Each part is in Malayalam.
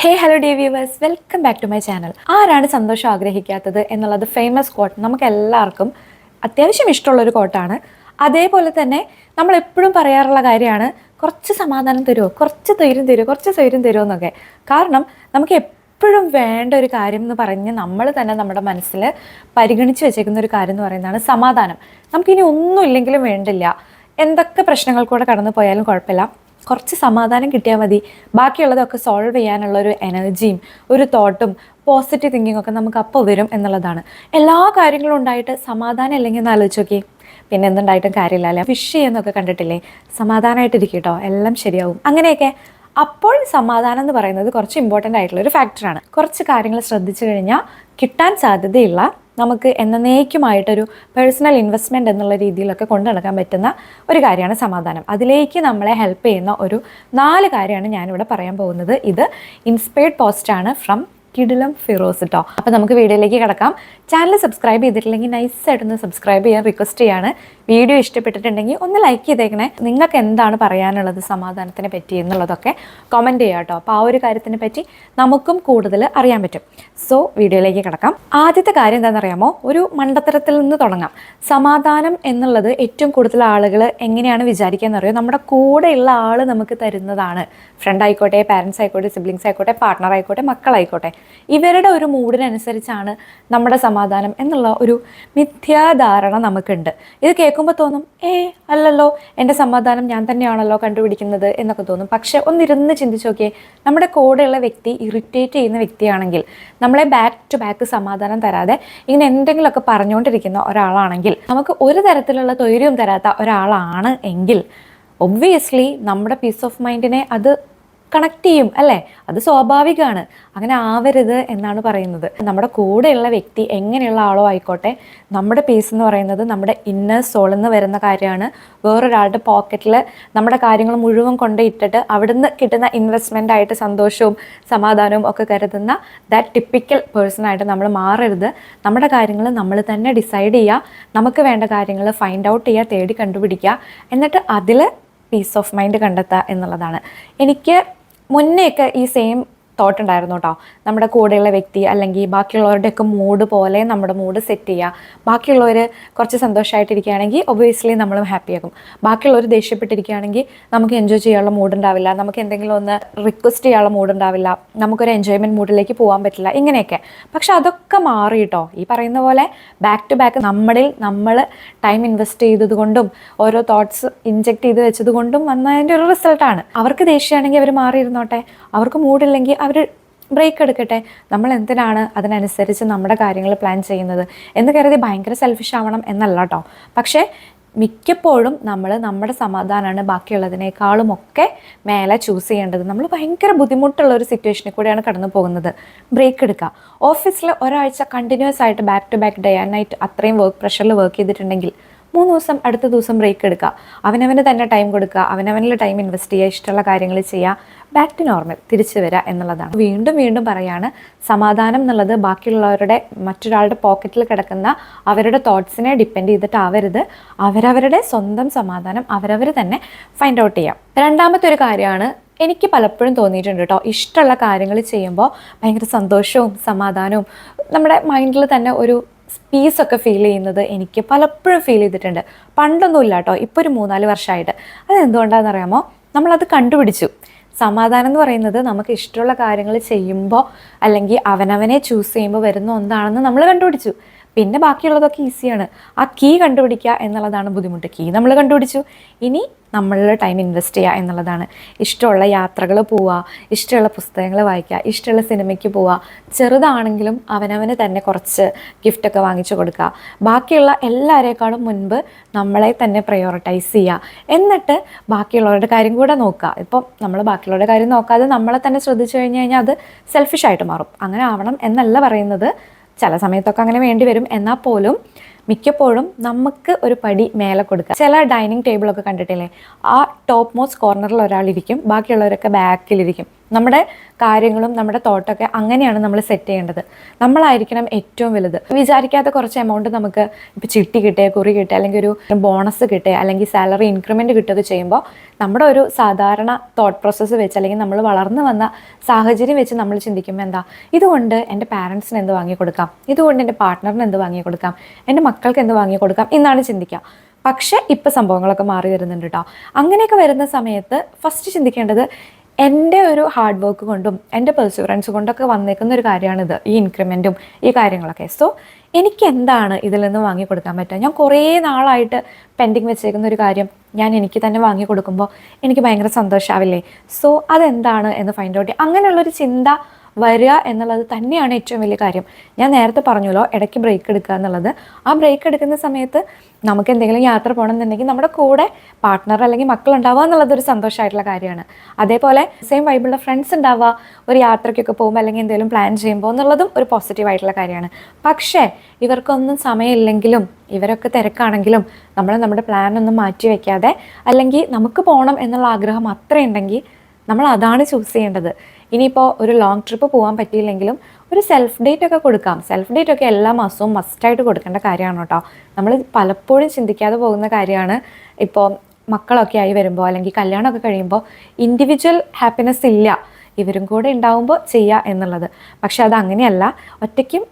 Hey hello dear viewers welcome back to my channel ആരാണ് സന്തോഷം ആഗ്രഹിക്കാത്തത് എന്നുള്ളത് ഫേമസ് കോട്ട് നമുക്ക് എല്ലാവർക്കും അത്യാവശ്യം ഇഷ്ടമുള്ളൊരു കോട്ടാണ് അതേപോലെ തന്നെ നമ്മൾ എപ്പോഴും പറയാറുള്ള കാര്യമാണ് കുറച്ച് സമാധാനം തരുമോ കുറച്ച് ധൈര്യം തരുമോ കുറച്ച് ധൈര്യം തരുമോ എന്നൊക്കെ. കാരണം നമുക്ക് എപ്പോഴും വേണ്ട ഒരു കാര്യം എന്ന് പറഞ്ഞ് നമ്മൾ തന്നെ നമ്മുടെ മനസ്സിൽ പരിഗണിച്ച് വെച്ചേക്കുന്ന ഒരു കാര്യം എന്ന് പറയുന്നതാണ് സമാധാനം. നമുക്കിനി ഒന്നും ഇല്ലെങ്കിലും വേണ്ടില്ല. എന്തൊക്കെ പ്രശ്നങ്ങൾ കൂടെ കടന്നു പോയാലും കുഴപ്പമില്ല. കുറച്ച് സമാധാനം കിട്ടിയാൽ മതി. ബാക്കിയുള്ളതൊക്കെ സോൾവ് ചെയ്യാനുള്ള ഒരു എനർജിയും ഒരു തോട്ടും പോസിറ്റീവ് തിങ്കിങ് ഒക്കെ നമുക്ക് അപ്പോൾ വരും എന്നുള്ളതാണ്. എല്ലാ കാര്യങ്ങളും ഉണ്ടായിട്ട് സമാധാനം ഇല്ലെങ്കിൽ ഒന്ന് ആലോചിച്ച് നോക്കി. പിന്നെ എന്തുണ്ടായിട്ടും കാര്യമില്ല അല്ലേ? വിഷ് ചെയ്യുന്നൊക്കെ കണ്ടിട്ടില്ലേ? സമാധാനമായിട്ടിരിക്കും കേട്ടോ എല്ലാം ശരിയാവും. അങ്ങനെയൊക്കെ അപ്പോൾ സമാധാനം എന്ന് പറയുന്നത് കുറച്ച് ഇമ്പോർട്ടന്റ് ആയിട്ടുള്ള ഒരു ഫാക്ടറാണ് കുറച്ച് കാര്യങ്ങൾ ശ്രദ്ധിച്ചു കഴിഞ്ഞാൽ കിട്ടാൻ സാധ്യതയുള്ള നമുക്ക് എന്നേക്കുമായിട്ടൊരു പേഴ്സണൽ ഇൻവെസ്റ്റ്മെന്റ് എന്നുള്ള രീതിയിലൊക്കെ കൊണ്ടു നടക്കാൻ പറ്റുന്ന ഒരു കാര്യമാണ് സമാധാനം. അതിലേക്ക് നമ്മളെ ഹെൽപ്പ് ചെയ്യുന്ന ഒരു നാല് കാര്യമാണ് ഞാനിവിടെ പറയാൻ പോകുന്നത്. ഇത് ഇൻസ്പയർഡ് പോസ്റ്റാണ് ഫ്രം കിടിലം ഫിറോസ് കേട്ടോ അപ്പോൾ നമുക്ക് വീഡിയോയിലേക്ക് കിടക്കാം. ചാനൽ സബ്സ്ക്രൈബ് ചെയ്തിട്ടില്ലെങ്കിൽ നൈസായിട്ടൊന്ന് സബ്സ്ക്രൈബ് ചെയ്യാൻ റിക്വസ്റ്റ് ചെയ്യാണ്. വീഡിയോ ഇഷ്ടപ്പെട്ടിട്ടുണ്ടെങ്കിൽ ഒന്ന് ലൈക്ക് ചെയ്തേക്കണേ. നിങ്ങൾക്ക് എന്താണ് പറയാനുള്ളത് സമാധാനത്തിനെ പറ്റി എന്നുള്ളതൊക്കെ കമന്റ് ചെയ്യാം കേട്ടോ അപ്പോൾ ആ ഒരു കാര്യത്തിനെ പറ്റി നമുക്കും കൂടുതൽ അറിയാൻ പറ്റും. സോ വീഡിയോയിലേക്ക് കിടക്കാം. ആദ്യത്തെ കാര്യം എന്താണെന്നറിയാമോ ഒരു മണ്ടത്തരത്തിൽ നിന്ന് തുടങ്ങാം. സമാധാനം എന്നുള്ളത് ഏറ്റവും കൂടുതൽ ആളുകൾ എങ്ങനെയാണ് വിചാരിക്കുക എന്നറിയോ? നമ്മുടെ കൂടെയുള്ള ആൾ നമുക്ക് തരുന്നതാണ്. ഫ്രണ്ട് ആയിക്കോട്ടെ പാരൻസ് ആയിക്കോട്ടെ സിബ്ലിങ്സ് ആയിക്കോട്ടെ പാർട്ട്ണർ ആയിക്കോട്ടെ മക്കളായിക്കോട്ടെ. ഇവരുടെ ഒരു മൂഡിനനുസരിച്ചാണ് നമ്മുടെ സമാധാനം എന്നുള്ള ഒരു മിഥ്യാധാരണ നമുക്കുണ്ട്. ഇത് കേൾക്കുമ്പോൾ തോന്നും ഏ അല്ലല്ലോ എന്റെ സമാധാനം ഞാൻ തന്നെയാണല്ലോ കണ്ടുപിടിക്കുന്നത് എന്നൊക്കെ തോന്നും. പക്ഷെ ഒന്നിരുന്ന് ചിന്തിച്ച് നോക്കിയേ നമ്മുടെ കൂടെയുള്ള വ്യക്തി ഇറിറ്റേറ്റ് ചെയ്യുന്ന വ്യക്തിയാണെങ്കിൽ നമ്മളെ ബാക്ക് ടു ബാക്ക് സമാധാനം തരാതെ ഇങ്ങനെ എന്തെങ്കിലുമൊക്കെ പറഞ്ഞുകൊണ്ടിരിക്കുന്ന ഒരാളാണെങ്കിൽ നമുക്ക് ഒരു തരത്തിലുള്ള തൊയ്ര്യവും തരാത്ത ഒരാളാണ് എങ്കിൽ ഒബ്വിയസ്ലി നമ്മുടെ പീസ് ഓഫ് മൈൻഡിനെ അത് കണക്ട് ചെയ്യും അല്ലേ? അത് സ്വാഭാവികമാണ്. അങ്ങനെ ആവരുത് എന്നാണ് പറയുന്നത്. നമ്മുടെ കൂടെയുള്ള വ്യക്തി എങ്ങനെയുള്ള ആളോ ആയിക്കോട്ടെ നമ്മുടെ പീസ് എന്ന് പറയുന്നത് നമ്മുടെ ഇന്നർ സോളിൽ നിന്ന് വരുന്ന കാര്യമാണ്. വേറൊരാളുടെ പോക്കറ്റിൽ നമ്മുടെ കാര്യങ്ങൾ മുഴുവൻ കൊണ്ട് ഇട്ടിട്ട് അവിടുന്ന് കിട്ടുന്ന ഇൻവെസ്റ്റ്മെന്റ് ആയിട്ട് സന്തോഷവും സമാധാനവും ഒക്കെ കരുതുന്ന ദാറ്റ് ടിപ്പിക്കൽ പേഴ്സണായിട്ട് നമ്മൾ മാറരുത്. നമ്മുടെ കാര്യങ്ങൾ നമ്മൾ തന്നെ ഡിസൈഡ് ചെയ്യുക നമുക്ക് വേണ്ട കാര്യങ്ങൾ ഫൈൻഡ് ഔട്ട് ചെയ്യുക തേടി കണ്ടുപിടിക്കുക എന്നിട്ട് അതിൽ പീസ് ഓഫ് മൈൻഡ് കണ്ടെത്തുക എന്നുള്ളതാണ്. എനിക്ക് മുന്നേയൊക്കെ ഈ സെയിം തോട്ട് ഉണ്ടായിരുന്നു കേട്ടോ നമ്മുടെ കൂടെയുള്ള വ്യക്തി അല്ലെങ്കിൽ ബാക്കിയുള്ളവരുടെയൊക്കെ മൂഡ് പോലെ നമ്മുടെ മൂഡ് സെറ്റ് ചെയ്യുക. ബാക്കിയുള്ളവർ കുറച്ച് സന്തോഷമായിട്ടിരിക്കുകയാണെങ്കിൽ ഒബിയസ്ലി നമ്മളും ഹാപ്പിയാകും ബാക്കിയുള്ളവർ ദേഷ്യപ്പെട്ടിരിക്കുകയാണെങ്കിൽ നമുക്ക് എൻജോയ് ചെയ്യാനുള്ള മൂഡ് ഉണ്ടാവില്ല. നമുക്ക് എന്തെങ്കിലും ഒന്ന് റിക്വസ്റ്റ് ചെയ്യാനുള്ള മൂഡ് ഉണ്ടാവില്ല. നമുക്കൊരു എൻജോയ്മെന്റ് മൂഡിലേക്ക് പോകാൻ പറ്റില്ല. ഇങ്ങനെയൊക്കെ. പക്ഷെ അതൊക്കെ മാറി കേട്ടോ ഈ പറയുന്ന പോലെ ബാക്ക് ടു ബാക്ക് നമ്മളിൽ നമ്മൾ ടൈം ഇൻവെസ്റ്റ് ചെയ്തതുകൊണ്ടും ഓരോ തോട്ട്സ് ഇൻജെക്ട് ചെയ്ത് വെച്ചതുകൊണ്ടും വന്നതിന്റെ ഒരു റിസൾട്ടാണ് അവർക്ക് ദേഷ്യമാണെങ്കിൽ അവർ മാറിയിരുന്നോട്ടെ? അവർക്ക് മൂഡില്ലെങ്കിൽ അവർ ബ്രേക്ക് എടുക്കട്ടെ? നമ്മൾ എന്തിനാണ് അതിനനുസരിച്ച് നമ്മുടെ കാര്യങ്ങൾ പ്ലാൻ ചെയ്യുന്നത്? എന്ന് കരുതി ഭയങ്കര സെൽഫിഷ് ആവണം എന്നല്ല കേട്ടോ പക്ഷേ മിക്കപ്പോഴും നമ്മൾ നമ്മുടെ സമാധാനമാണ് ബാക്കിയുള്ളതിനേക്കാളും ഒക്കെ മേലെ ചൂസ് ചെയ്യേണ്ടത്. നമ്മൾ ഭയങ്കര ബുദ്ധിമുട്ടുള്ള ഒരു സിറ്റുവേഷനിൽ കൂടെയാണ് കടന്നു പോകുന്നത്. ബ്രേക്ക് എടുക്കുക. ഓഫീസിൽ ഒരാഴ്ച കണ്ടിന്യൂസ് ആയിട്ട് back to back day and night അത്രയും വർക്ക് പ്രഷറിൽ വർക്ക് ചെയ്തിട്ടുണ്ടെങ്കിൽ മൂന്ന് ദിവസം അടുത്ത ദിവസം ബ്രേക്ക് എടുക്കുക. അവനവന് തന്നെ ടൈം കൊടുക്കുക. അവനവനിൽ ടൈം ഇൻവെസ്റ്റ് ചെയ്യുക. ഇഷ്ടമുള്ള കാര്യങ്ങൾ ചെയ്യുക. ബാക്ക് ടു നോർമൽ തിരിച്ചു വരിക എന്നുള്ളതാണ്. വീണ്ടും വീണ്ടും പറയാണ് സമാധാനം എന്നുള്ളത് ബാക്കിയുള്ളവരുടെ മറ്റൊരാളുടെ പോക്കറ്റിൽ കിടക്കുന്ന അവരുടെ തോട്ട്സിനെ ഡിപ്പെൻഡ് ചെയ്തിട്ടാവരുത്. അവരവരുടെ സ്വന്തം സമാധാനം അവരവർ തന്നെ ഫൈൻഡ് ഔട്ട് ചെയ്യാം. രണ്ടാമത്തെ ഒരു കാര്യമാണ് എനിക്ക് പലപ്പോഴും തോന്നിയിട്ടുണ്ട് കേട്ടോ ഇഷ്ടമുള്ള കാര്യങ്ങൾ ചെയ്യുമ്പോൾ ഭയങ്കര സന്തോഷവും സമാധാനവും നമ്മുടെ മൈൻഡിൽ തന്നെ ഒരു പീസൊക്കെ ഫീൽ ചെയ്യുന്നത് എനിക്ക് പലപ്പോഴും ഫീൽ ചെയ്തിട്ടുണ്ട്. പണ്ടൊന്നും ഇല്ല കേട്ടോ ഇപ്പോൾ ഒരു മൂന്നാൽ വർഷമായിട്ട് അത് എന്തുകൊണ്ടാണെന്ന് അറിയാമോ? നമ്മളത് കണ്ടുപിടിച്ചു. സമാധാനം എന്ന് പറയുന്നത് നമുക്ക് ഇഷ്ടമുള്ള കാര്യങ്ങൾ ചെയ്യുമ്പോൾ അല്ലെങ്കിൽ അവനവനെ ചൂസ് ചെയ്യുമ്പോൾ വരുന്ന ഒന്നാണെന്ന് നമ്മൾ കണ്ടുപിടിച്ചു. പിന്നെ ബാക്കിയുള്ളതൊക്കെ ഈസിയാണ്. ആ കീ കണ്ടുപിടിക്കുക എന്നുള്ളതാണ് ബുദ്ധിമുട്ട്. കീ നമ്മൾ കണ്ടുപിടിച്ചു. ഇനി നമ്മളുടെ ടൈം ഇൻവെസ്റ്റ് ചെയ്യുക എന്നുള്ളതാണ്. ഇഷ്ടമുള്ള യാത്രകൾ പോവുക ഇഷ്ടമുള്ള പുസ്തകങ്ങൾ വായിക്കുക ഇഷ്ടമുള്ള സിനിമയ്ക്ക് പോവുക ചെറുതാണെങ്കിലും അവനവന് തന്നെ കുറച്ച് ഗിഫ്റ്റൊക്കെ വാങ്ങിച്ചു കൊടുക്കുക. ബാക്കിയുള്ള എല്ലാവരേക്കാളും മുൻപ് നമ്മളെ തന്നെ പ്രയോറിറ്റൈസ് ചെയ്യുക. എന്നിട്ട് ബാക്കിയുള്ളവരുടെ കാര്യം കൂടെ നോക്കുക. ഇപ്പം നമ്മൾ ബാക്കിയുള്ളവരുടെ കാര്യം നോക്കാതെ നമ്മളെ തന്നെ ശ്രദ്ധിച്ചു കഴിഞ്ഞ് കഴിഞ്ഞാൽ അത് സെൽഫിഷായിട്ട് മാറും. അങ്ങനെ ആവണം എന്നല്ല പറയുന്നത്. ചില സമയത്തൊക്കെ അങ്ങനെ വേണ്ടി വരും. എന്നാൽ പോലും മിക്കപ്പോഴും നമുക്ക് ഒരു പടി മേലെ കൊടുക്കുക. ചില ഡൈനിങ് ടേബിളൊക്കെ കണ്ടിട്ടില്ലേ? ആ ടോപ്പ് മോസ്റ്റ് കോർണറിൽ ഒരാളിരിക്കും. ബാക്കിയുള്ളവരൊക്കെ ബാക്കിലിരിക്കും. നമ്മുടെ കാര്യങ്ങളും നമ്മുടെ തോട്ടൊക്കെ അങ്ങനെയാണ് നമ്മൾ സെറ്റ് ചെയ്യേണ്ടത്. നമ്മളായിരിക്കണം ഏറ്റവും വലുത്. വിചാരിക്കാത്ത കുറച്ച് എമൗണ്ട് നമുക്ക് ഇപ്പോൾ ചിട്ടി കിട്ടുക കുറി കിട്ടുക അല്ലെങ്കിൽ ഒരു ബോണസ് കിട്ടുക അല്ലെങ്കിൽ സാലറി ഇൻക്രിമെന്റ് കിട്ടുക ചെയ്യുമ്പോൾ നമ്മുടെ ഒരു സാധാരണ തോട്ട് പ്രോസസ്സ് വെച്ച് അല്ലെങ്കിൽ നമ്മൾ വളർന്നു വന്ന സാഹചര്യം വെച്ച് നമ്മൾ ചിന്തിക്കുമ്പോൾ എന്താ? ഇതുകൊണ്ട് എന്റെ പാരൻസിന് എന്ത് വാങ്ങി കൊടുക്കാം? ഇതുകൊണ്ട് എന്റെ പാർട്ട്ണറിന് എന്ത് വാങ്ങി കൊടുക്കാം? എന്റെ മക്കൾക്ക് എന്ത് വാങ്ങി കൊടുക്കാം? എന്നാണ് ചിന്തിക്കുക. പക്ഷേ ഇപ്പോൾ സംഭവങ്ങളൊക്കെ മാറി വരുന്നുണ്ട് കേട്ടോ അങ്ങനെയൊക്കെ വരുന്ന സമയത്ത് ഫസ്റ്റ് ചിന്തിക്കേണ്ടത് എന്റെ ഒരു ഹാർഡ് വർക്ക് കൊണ്ടും എന്റെ പെർസ്യൂറൻസ് കൊണ്ടൊക്കെ വന്നേക്കുന്ന ഒരു കാര്യമാണിത് ഈ ഇൻക്രിമെന്റും ഈ കാര്യങ്ങളൊക്കെ. സോ എനിക്ക് എന്താണ് ഇതിൽ നിന്ന് വാങ്ങി കൊടുക്കാൻ പറ്റുക? ഞാൻ കുറേ നാളായിട്ട് പെൻഡിങ് വെച്ചേക്കുന്ന ഒരു കാര്യം ഞാൻ എനിക്ക് തന്നെ വാങ്ങി കൊടുക്കുമ്പോൾ എനിക്ക് ഭയങ്കര സന്തോഷമാവില്ലേ സോ അതെന്താണ് എന്ന് ഫൈൻഡ് ഔട്ട് അങ്ങനെയുള്ളൊരു ചിന്ത വരിക എന്നുള്ളത് തന്നെയാണ് ഏറ്റവും വലിയ കാര്യം. ഞാൻ നേരത്തെ പറഞ്ഞല്ലോ ഇടയ്ക്ക് ബ്രേക്ക് എടുക്കുക എന്നുള്ളത്. ആ ബ്രേക്ക് എടുക്കുന്ന സമയത്ത് നമുക്ക് എന്തെങ്കിലും യാത്ര പോകണമെന്നുണ്ടെങ്കിൽ നമ്മുടെ കൂടെ പാർട്ട്ണർ അല്ലെങ്കിൽ മക്കൾ ഉണ്ടാവുക എന്നുള്ളത് ഒരു സന്തോഷമായിട്ടുള്ള കാര്യമാണ്. അതേപോലെ സെയിം വൈബിളുള്ള ഫ്രണ്ട്സ് ഉണ്ടാവുക ഒരു യാത്രയ്ക്കൊക്കെ പോകുമ്പോൾ അല്ലെങ്കിൽ എന്തെങ്കിലും പ്ലാൻ ചെയ്യുമ്പോൾ എന്നുള്ളതും ഒരു പോസിറ്റീവ് ആയിട്ടുള്ള കാര്യമാണ്. പക്ഷേ ഇവർക്കൊന്നും സമയമില്ലെങ്കിലും ഇവരൊക്കെ തിരക്കാണെങ്കിലും നമ്മൾ നമ്മുടെ പ്ലാനൊന്നും മാറ്റി വയ്ക്കാതെ അല്ലെങ്കിൽ നമുക്ക് പോകണം എന്നുള്ള ആഗ്രഹം അത്രയുണ്ടെങ്കിൽ നമ്മൾ അതാണ് ചൂസ് ചെയ്യേണ്ടത്. ഇനിയിപ്പോൾ ഒരു ലോങ് ട്രിപ്പ് പോകാൻ പറ്റിയില്ലെങ്കിലും ഒരു സെൽഫ് ഡേറ്റ് ഒക്കെ കൊടുക്കാം. സെൽഫ് ഡേറ്റ് ഒക്കെ എല്ലാ മാസവും മസ്റ്റായിട്ട് കൊടുക്കേണ്ട കാര്യമാണ് കേട്ടോ നമ്മൾ പലപ്പോഴും ചിന്തിക്കാതെ പോകുന്ന കാര്യമാണ് ഇപ്പോൾ മക്കളൊക്കെ ആയി വരുമ്പോൾ അല്ലെങ്കിൽ കല്യാണമൊക്കെ കഴിയുമ്പോൾ ഇൻഡിവിജ്വൽ ഹാപ്പിനെസ് ഇല്ല. ഇവരും കൂടെ ഉണ്ടാവുമ്പോൾ ചെയ്യുക എന്നുള്ളത്. പക്ഷെ അത് അങ്ങനെയല്ല. ഒറ്റയ്ക്കും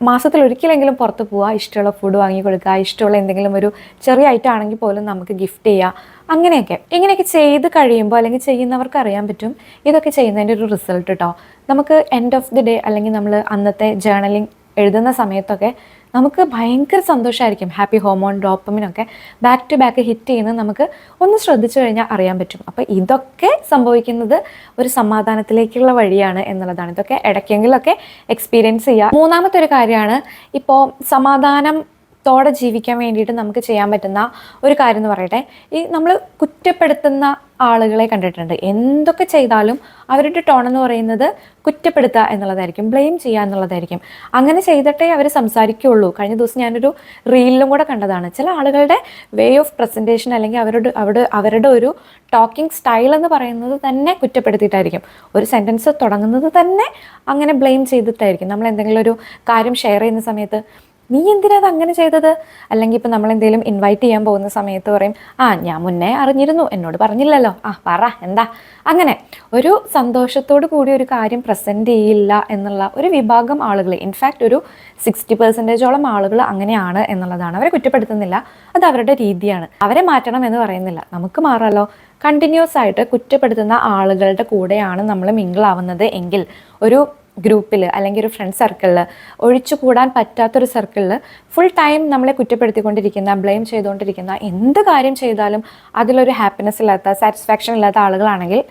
മാസത്തിൽ ഒരിക്കലെങ്കിലും പുറത്ത് പോവുക ഇഷ്ടമുള്ള ഫുഡ് വാങ്ങി കൊടുക്കുക ഇഷ്ടമുള്ള എന്തെങ്കിലും ഒരു ചെറിയ ഐറ്റം ആണെങ്കിൽ പോലും നമുക്ക് ഗിഫ്റ്റ് ചെയ്യുക അങ്ങനെയൊക്കെ. ഇങ്ങനെയൊക്കെ ചെയ്ത് കഴിയുമ്പോൾ അല്ലെങ്കിൽ ചെയ്യുന്നവർക്ക് അറിയാൻ പറ്റും. ഇതൊക്കെ ചെയ്യുന്നതിന്റെ ഒരു റിസൾട്ട് കേട്ടോ നമുക്ക് എൻഡ് ഓഫ് ദി ഡേ അല്ലെങ്കിൽ നമ്മൾ അന്നത്തെ ജേർണലിംഗ് എഴുതുന്ന സമയത്തൊക്കെ നമുക്ക് ഭയങ്കര സന്തോഷമായിരിക്കും ഹാപ്പി ഹോമോൺ ഡോപ്പമിനൊക്കെ ബാക്ക് ടു ബാക്ക് ഹിറ്റ് ചെയ്യുന്നത് നമുക്ക് ഒന്ന് ശ്രദ്ധിച്ചു കഴിഞ്ഞാൽ അറിയാൻ പറ്റും. അപ്പോൾ ഇതൊക്കെ സംഭവിക്കുന്നത് ഒരു സമാധാനത്തിലേക്കുള്ള വഴിയാണ് എന്നുള്ളതാണ്. ഇതൊക്കെ ഇടയ്ക്കെങ്കിലൊക്കെ എക്സ്പീരിയൻസ് ചെയ്യുക മൂന്നാമത്തെ ഒരു കാര്യമാണ് ഇപ്പോൾ സമാധാനം ത്തോടെ ജീവിക്കാൻ വേണ്ടിയിട്ട് നമുക്ക് ചെയ്യാൻ പറ്റുന്ന ഒരു കാര്യം എന്ന് പറയട്ടെ. ഈ നമ്മൾ കുറ്റപ്പെടുത്തുന്ന ആളുകളെ കണ്ടിട്ടുണ്ട്. എന്തൊക്കെ ചെയ്താലും അവരുടെ ടോൺ എന്ന് പറയുന്നത് കുറ്റപ്പെടുത്തുക എന്നുള്ളതായിരിക്കും ബ്ലെയിം ചെയ്യുക എന്നുള്ളതായിരിക്കും. അങ്ങനെ ചെയ്തിട്ടേ അവർ സംസാരിക്കുകയുള്ളൂ കഴിഞ്ഞ ദിവസം ഞാനൊരു റീലിലും കൂടെ കണ്ടതാണ്. ചില ആളുകളുടെ വേ ഓഫ് പ്രസന്റേഷൻ അല്ലെങ്കിൽ അവരുടെ അവിടെ അവരുടെ ഒരു ടോക്കിംഗ് സ്റ്റൈൽ എന്ന് പറയുന്നത് തന്നെ കുറ്റപ്പെടുത്തിയിട്ടായിരിക്കും. ഒരു സെന്റൻസ് തുടങ്ങുന്നത് തന്നെ അങ്ങനെ ബ്ലെയിം ചെയ്തിട്ടായിരിക്കും. നമ്മൾ എന്തെങ്കിലും ഒരു കാര്യം ഷെയർ ചെയ്യുന്ന സമയത്ത് നീ എന്തിനാ അത് അങ്ങനെ ചെയ്തത്? അല്ലെങ്കിൽ ഇപ്പം നമ്മൾ എന്തെങ്കിലും ഇൻവൈറ്റ് ചെയ്യാൻ പോകുന്ന സമയത്ത് പറയും ആ ഞാൻ മുന്നേ അറിഞ്ഞിരുന്നു എന്നോട് പറഞ്ഞില്ലല്ലോ. ആ പറ എന്താ? അങ്ങനെ ഒരു സന്തോഷത്തോടു കൂടി ഒരു കാര്യം പ്രസന്റ് ചെയ്യില്ല എന്നുള്ള ഒരു വിഭാഗം ആളുകൾ ഇൻഫാക്റ്റ് ഒരു സിക്സ്റ്റി പെർസെന്റേജോളം ആളുകൾ അങ്ങനെയാണ് എന്നുള്ളതാണ്. അവരെ കുറ്റപ്പെടുത്തുന്നില്ല. അത് അവരുടെ രീതിയാണ്. അവരെ മാറ്റണം എന്ന് പറയുന്നില്ല. നമുക്ക് മാറാമല്ലോ കണ്ടിന്യൂസ് ആയിട്ട് കുറ്റപ്പെടുത്തുന്ന ആളുകളുടെ കൂടെയാണ് നമ്മൾ മിങ്കിളാവുന്നത് എങ്കിൽ ഒരു ഗ്രൂപ്പിൽ അല്ലെങ്കിൽ ഒരു ഫ്രണ്ട് സർക്കിളിൽ ഒഴിച്ചു കൂടാൻ പറ്റാത്തൊരു സർക്കിളിൽ ഫുൾ ടൈം നമ്മളെ കുറ്റപ്പെടുത്തിക്കൊണ്ടിരിക്കുന്ന ബ്ലെയിം ചെയ്തുകൊണ്ടിരിക്കുന്ന എന്ത് കാര്യം ചെയ്താലും അതിലൊരു ഹാപ്പിനെസ് ഇല്ലാത്ത സാറ്റിസ്ഫാക്ഷൻ ഇല്ലാത്ത ആളുകളാണെങ്കിൽ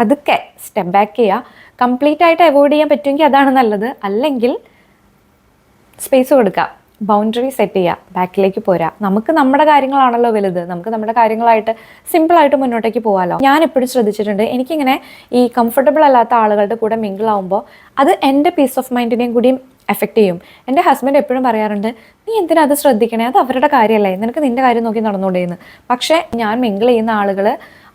പതുക്കെ സ്റ്റെപ്പ് ബാക്ക് ചെയ്യുക. കംപ്ലീറ്റ് ആയിട്ട് അവോയ്ഡ് ചെയ്യാൻ പറ്റുമെങ്കിൽ അതാണ് നല്ലത്. അല്ലെങ്കിൽ സ്പേസ് കൊടുക്കുക. ബൗണ്ടറി സെറ്റ് ചെയ്യുക ബാക്കിലേക്ക് പോരാ. നമുക്ക് നമ്മുടെ കാര്യങ്ങളാണല്ലോ വലുത്. നമുക്ക് നമ്മുടെ കാര്യങ്ങളായിട്ട് സിമ്പിളായിട്ട് മുന്നോട്ടേക്ക് പോകാമല്ലോ ഞാൻ എപ്പോഴും ശ്രദ്ധിച്ചിട്ടുണ്ട് എനിക്കിങ്ങനെ ഈ കംഫർട്ടബിൾ അല്ലാത്ത ആളുകളുടെ കൂടെ മിങ്കിൾ ആവുമ്പോൾ അത് എന്റെ പീസ് ഓഫ് മൈൻഡിനെയും കൂടിയും എഫക്റ്റ് ചെയ്യും. എന്റെ ഹസ്ബൻഡ് എപ്പോഴും പറയാറുണ്ട് നീ എന്തിനാ അത് ശ്രദ്ധിക്കണേ? അത് അവരുടെ കാര്യമല്ലേ നിനക്ക് നിന്റെ കാര്യം നോക്കി നടന്നുകൊണ്ടേന്ന് പക്ഷേ ഞാൻ മിങ്കിൾ ചെയ്യുന്ന ആളുകൾ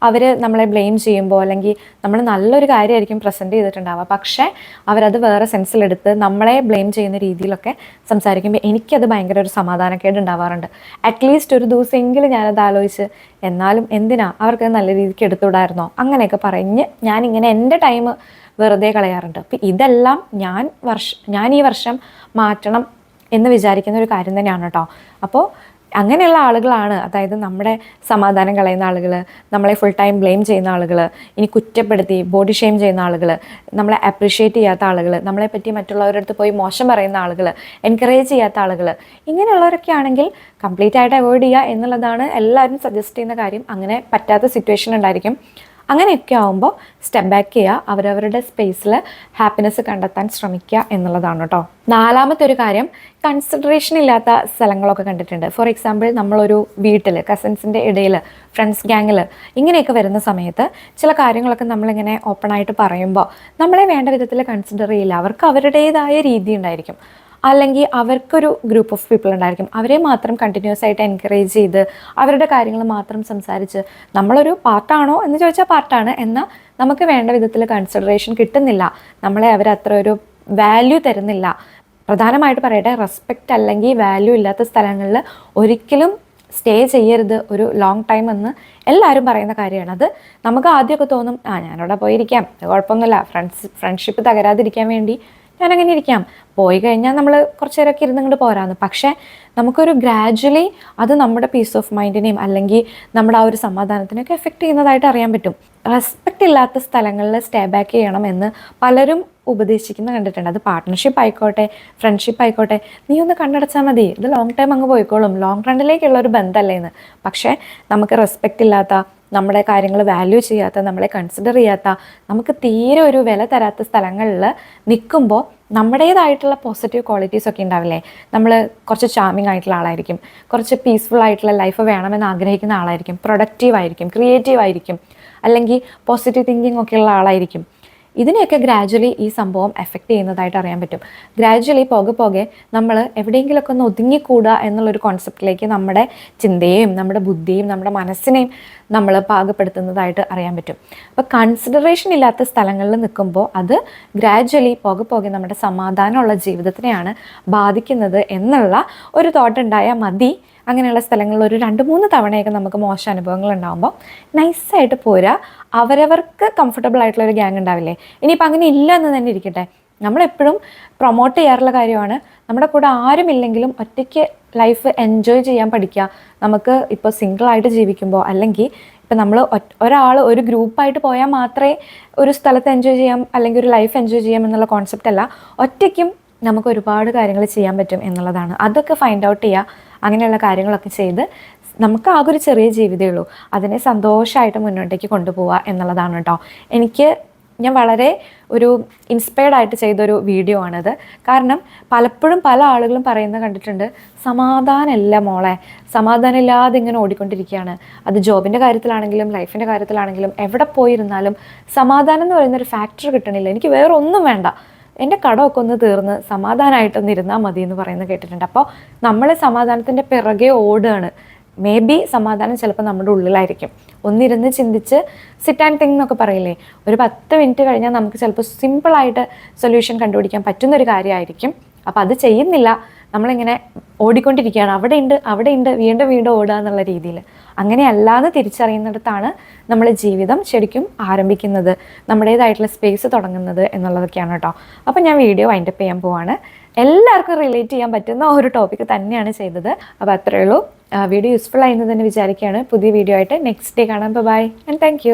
അവർ നമ്മളെ ബ്ലെയിം ചെയ്യുമ്പോൾ അല്ലെങ്കിൽ നമ്മൾ നല്ലൊരു കാര്യമായിരിക്കും പ്രസന്റ് ചെയ്തിട്ടുണ്ടാവുക. പക്ഷേ അവരത് വേറെ സെൻസിലെടുത്ത് നമ്മളെ ബ്ലെയിം ചെയ്യുന്ന രീതിയിലൊക്കെ സംസാരിക്കുമ്പോൾ എനിക്കത് ഭയങ്കര ഒരു സമാധാനക്കേട് ഉണ്ടാവാറുണ്ട്. അറ്റ്ലീസ്റ്റ് ഒരു ദിവസമെങ്കിലും ഞാനത് ആലോചിച്ച് എന്നാലും എന്തിനാ? അവർക്ക് നല്ല രീതിക്ക് എടുത്തുവിടായിരുന്നോ? അങ്ങനെയൊക്കെ പറഞ്ഞ് ഞാനിങ്ങനെ എന്റെ ടൈം വെറുതെ കളയാറുണ്ട്. അപ്പം ഇതെല്ലാം ഞാൻ വർഷ ഞാൻ ഈ വർഷം മാറ്റണം എന്ന് വിചാരിക്കുന്ന ഒരു കാര്യം തന്നെയാണ് കേട്ടോ അപ്പോൾ അങ്ങനെയുള്ള ആളുകളാണ്. അതായത് നമ്മുടെ സമാധാനം കളയുന്ന ആളുകൾ നമ്മളെ ഫുൾ ടൈം ബ്ലെയിം ചെയ്യുന്ന ആളുകൾ ഇനി കുറ്റപ്പെടുത്തി ബോഡി ഷെയിം ചെയ്യുന്ന ആളുകൾ നമ്മളെ അപ്രിഷ്യേറ്റ് ചെയ്യാത്ത ആളുകൾ നമ്മളെ പറ്റി മറ്റുള്ളവരുടെ അടുത്ത് പോയി മോശം പറയുന്ന ആളുകൾ എൻകറേജ് ചെയ്യാത്ത ആളുകൾ ഇങ്ങനെയുള്ളവരൊക്കെ ആണെങ്കിൽ കംപ്ലീറ്റ് ആയിട്ട് അവോയ്ഡ് ചെയ്യുക എന്നുള്ളതാണ് എല്ലാവരും സജസ്റ്റ് ചെയ്യുന്ന കാര്യം. അങ്ങനെ പറ്റാത്ത സിറ്റുവേഷൻ ഉണ്ടായിരിക്കും. അങ്ങനെയൊക്കെ ആകുമ്പോൾ സ്റ്റെപ്പ് ബാക്ക് ചെയ്യുക അവരവരുടെ സ്പേസിൽ ഹാപ്പിനെസ് കണ്ടെത്താൻ ശ്രമിക്കുക എന്നുള്ളതാണ് കേട്ടോ നാലാമത്തെ ഒരു കാര്യം കൺസിഡറേഷൻ ഇല്ലാത്ത സ്ഥലങ്ങളൊക്കെ കണ്ടിട്ടുണ്ട്. ഫോർ എക്സാമ്പിൾ നമ്മളൊരു വീട്ടിൽ കസിൻസിന്റെ ഇടയിൽ ഫ്രണ്ട്സ് ഗ്യാങ്ങിൽ ഇങ്ങനെയൊക്കെ വരുന്ന സമയത്ത് ചില കാര്യങ്ങളൊക്കെ നമ്മളിങ്ങനെ ഓപ്പണായിട്ട് പറയുമ്പോൾ നമ്മളെ വേണ്ട വിധത്തിൽ കൺസിഡർ ചെയ്യില്ല. അവർക്ക് അവരുടേതായ രീതി ഉണ്ടായിരിക്കും. അല്ലെങ്കിൽ അവർക്കൊരു ഗ്രൂപ്പ് ഓഫ് പീപ്പിൾ ഉണ്ടായിരിക്കും. അവരെ മാത്രം കണ്ടിന്യൂസ് ആയിട്ട് എൻകറേജ് ചെയ്ത് അവരുടെ കാര്യങ്ങൾ മാത്രം സംസാരിച്ച് നമ്മളൊരു പാർട്ടാണോ എന്ന് ചോദിച്ചാൽ പാർട്ടാണ്. എന്നാൽ നമുക്ക് വേണ്ട വിധത്തിൽ കൺസിഡറേഷൻ കിട്ടുന്നില്ല. നമ്മളെ അവർ അത്ര ഒരു വാല്യൂ തരുന്നില്ല. പ്രധാനമായിട്ട് പറയട്ടെ റെസ്പെക്റ്റ് അല്ലെങ്കിൽ വാല്യൂ ഇല്ലാത്ത സ്ഥലങ്ങളിൽ ഒരിക്കലും സ്റ്റേ ചെയ്യരുത്. ഒരു ലോങ് ടൈം എന്ന് എല്ലാവരും പറയുന്ന കാര്യമാണ്. അത് നമുക്ക് ആദ്യമൊക്കെ തോന്നും ആ ഞാനവിടെ പോയിരിക്കാം. കുഴപ്പമൊന്നുമില്ല. ഫ്രണ്ട്സ് ഫ്രണ്ട്ഷിപ്പ് തകരാതിരിക്കാൻ വേണ്ടി ഞാനങ്ങനെ ഇരിക്കാം. പോയി കഴിഞ്ഞാൽ നമ്മൾ കുറച്ച് നേരമൊക്കെ ഇരുന്ന് ഇങ്ങോട്ട് പോരാന്ന്. പക്ഷേ നമുക്കൊരു ഗ്രാജ്വലി അത് നമ്മുടെ പീസ് ഓഫ് മൈൻഡിനെയും അല്ലെങ്കിൽ നമ്മുടെ ആ ഒരു സമാധാനത്തിനെയൊക്കെ എഫക്റ്റ് ചെയ്യുന്നതായിട്ട് അറിയാൻ പറ്റും. റെസ്പെക്റ്റ് ഇല്ലാത്ത സ്ഥലങ്ങളിൽ സ്റ്റേ ബാക്ക് ചെയ്യണം എന്ന് പലരും ഉപദേശിക്കുന്ന കണ്ടിട്ടുണ്ട്. അത് പാർട്ട്ണർഷിപ്പ് ആയിക്കോട്ടെ ഫ്രണ്ട്ഷിപ്പ് ആയിക്കോട്ടെ നീ ഒന്ന് കണ്ണടച്ചാൽ മതി. ഇത് ലോങ് ടൈം അങ്ങ് പോയിക്കോളും. ലോങ് റണ്ണിലേക്കുള്ള ഒരു ബന്ധമല്ലേ എന്ന് പക്ഷേ നമുക്ക് റെസ്പെക്റ്റ് ഇല്ലാത്ത നമ്മുടെ കാര്യങ്ങൾ വാല്യൂ ചെയ്യാത്ത നമ്മളെ കൺസിഡർ ചെയ്യാത്ത നമുക്ക് തീരെ ഒരു വില തരാത്ത സ്ഥലങ്ങളിൽ നിൽക്കുമ്പോൾ നമ്മുടേതായിട്ടുള്ള പോസിറ്റീവ് ക്വാളിറ്റീസ് ഒക്കെ ഉണ്ടാവില്ലേ? നമ്മൾ കുറച്ച് ചാമിങ് ആയിട്ടുള്ള ആളായിരിക്കും. കുറച്ച് പീസ്ഫുൾ ആയിട്ടുള്ള ലൈഫ് വേണമെന്ന് ആഗ്രഹിക്കുന്ന ആളായിരിക്കും. പ്രൊഡക്റ്റീവ് ആയിരിക്കും. ക്രിയേറ്റീവ് ആയിരിക്കും. അല്ലെങ്കിൽ പോസിറ്റീവ് തിങ്കിങ് ഒക്കെ ഉള്ള ആളായിരിക്കും. ഇതിനെയൊക്കെ ഗ്രാജ്വലി ഈ സംഭവം എഫക്റ്റ് ചെയ്യുന്നതായിട്ട് അറിയാൻ പറ്റും. ഗ്രാജ്വലി പോകെ പോകെ നമ്മൾ എവിടെയെങ്കിലുമൊക്കെ ഒന്ന് ഒതുങ്ങിക്കൂടുക എന്നുള്ളൊരു കോൺസെപ്റ്റിലേക്ക് നമ്മുടെ ചിന്തയെയും നമ്മുടെ ബുദ്ധിയും നമ്മുടെ മനസ്സിനെയും നമ്മൾ പാകപ്പെടുത്തുന്നതായിട്ട് അറിയാൻ പറ്റും. അപ്പോൾ കൺസിഡറേഷൻ ഇല്ലാത്ത സ്ഥലങ്ങളിൽ നിൽക്കുമ്പോൾ അത് ഗ്രാജ്വലി പോകെ പോകെ നമ്മുടെ സമാധാനമുള്ള ജീവിതത്തിനെയാണ് ബാധിക്കുന്നത് എന്നുള്ള ഒരു തോട്ട് ഉണ്ടായാൽ മതി അങ്ങനെയുള്ള സ്ഥലങ്ങളിൽ ഒരു രണ്ട് മൂന്ന് തവണയൊക്കെ നമുക്ക് മോശം അനുഭവങ്ങൾ ഉണ്ടാകുമ്പോൾ നൈസായിട്ട് പോരാ. അവരവർക്ക് കംഫർട്ടബിൾ ആയിട്ടുള്ള ഒരു ഗ്യാങ് ഉണ്ടാവില്ലേ? ഇനിയിപ്പോൾ അങ്ങനെ ഇല്ല എന്ന് തന്നെ ഇരിക്കട്ടെ. നമ്മളെപ്പോഴും പ്രൊമോട്ട് ചെയ്യാറുള്ള കാര്യമാണ്. നമ്മുടെ കൂടെ ആരുമില്ലെങ്കിലും ഒറ്റയ്ക്ക് ലൈഫ് എൻജോയ് ചെയ്യാൻ പഠിക്കുക. നമുക്ക് ഇപ്പോൾ സിംഗിളായിട്ട് ജീവിക്കുമ്പോൾ അല്ലെങ്കിൽ ഇപ്പം നമ്മൾ ഒരാൾ ഒരു ഗ്രൂപ്പായിട്ട് പോയാൽ മാത്രമേ ഒരു സ്ഥലത്ത് എൻജോയ് ചെയ്യാം അല്ലെങ്കിൽ ഒരു ലൈഫ് എൻജോയ് ചെയ്യാം എന്നുള്ള കോൺസെപ്റ്റ് അല്ല. ഒറ്റയ്ക്കും നമുക്ക് ഒരുപാട് കാര്യങ്ങൾ ചെയ്യാൻ പറ്റും എന്നുള്ളതാണ്. അതൊക്കെ ഫൈൻഡ് ഔട്ട് ചെയ്യുക. അങ്ങനെയുള്ള കാര്യങ്ങളൊക്കെ ചെയ്ത് നമുക്ക് ആകെ ഒരു ചെറിയ ജീവിതമേ ഉള്ളൂ. അതിനെ സന്തോഷമായിട്ട് മുന്നോട്ടേക്ക് കൊണ്ടുപോവുക എന്നുള്ളതാണ് കേട്ടോ. എനിക്ക് ഞാൻ വളരെ ഒരു ഇൻസ്പയർഡ് ആയിട്ട് ചെയ്തൊരു വീഡിയോ ആണിത്. കാരണം പലപ്പോഴും പല ആളുകളും പറയുന്നത് കണ്ടിട്ടുണ്ട് സമാധാനമല്ല മോളെ. സമാധാനമില്ലാതെ ഇങ്ങനെ ഓടിക്കൊണ്ടിരിക്കുകയാണ്. അത് ജോബിന്റെ കാര്യത്തിലാണെങ്കിലും ലൈഫിന്റെ കാര്യത്തിലാണെങ്കിലും എവിടെ പോയിരുന്നാലും സമാധാനം എന്ന് പറയുന്ന ഒരു ഫാക്ടർ കിട്ടണില്ല. എനിക്ക് വേറെ ഒന്നും വേണ്ട. എന്റെ കടമൊക്കെ ഒന്ന് തീർന്ന് സമാധാനമായിട്ടൊന്ന് ഇരുന്നാൽ മതി എന്ന് പറയുന്നത് കേട്ടിട്ടുണ്ട്. അപ്പോൾ നമ്മൾ സമാധാനത്തിന്റെ പിറകെ ഓടുകയാണ്. മേ ബി സമാധാനം ചിലപ്പോൾ നമ്മുടെ ഉള്ളിലായിരിക്കും. ഒന്നിരുന്ന് ചിന്തിച്ച് സിറ്റ് ആൻഡ് തിങ് എന്നൊക്കെ പറയില്ലേ? ഒരു പത്ത് മിനിറ്റ് കഴിഞ്ഞാൽ നമുക്ക് ചിലപ്പോൾ സിമ്പിളായിട്ട് സൊല്യൂഷൻ കണ്ടുപിടിക്കാൻ പറ്റുന്നൊരു കാര്യമായിരിക്കും. അപ്പോൾ അത് ചെയ്യുന്നില്ല. നമ്മളിങ്ങനെ ഓടിക്കൊണ്ടിരിക്കുകയാണ്. അവിടെ ഉണ്ട് അവിടെ ഉണ്ട് വീണ്ടും വീണ്ടും ഓടുക എന്നുള്ള രീതിയിൽ. അല്ലാതെ തിരിച്ചറിയുന്നിടത്താണ് നമ്മുടെ ജീവിതം ശരിക്കും ആരംഭിക്കുന്നത്. നമ്മുടേതായിട്ടുള്ള സ്പേസ് തുടങ്ങുന്നത് എന്നുള്ളതൊക്കെയാണ് കേട്ടോ. അപ്പോൾ ഞാൻ വീഡിയോ വൈൻഡപ്പ് ചെയ്യാൻ പോവാണ്. എല്ലാവർക്കും റിലേറ്റ് ചെയ്യാൻ പറ്റുന്ന ഒരു ടോപ്പിക്ക് തന്നെയാണ് ചെയ്തത്. അപ്പോൾ അത്രയേ ഉള്ളൂ. വീഡിയോ യൂസ്ഫുൾ ആയിരുന്നു തന്നെ വിചാരിക്കുകയാണ്. പുതിയ വീഡിയോ ആയിട്ട് നെക്സ്റ്റ് ഡേ കാണാം. Bye and thank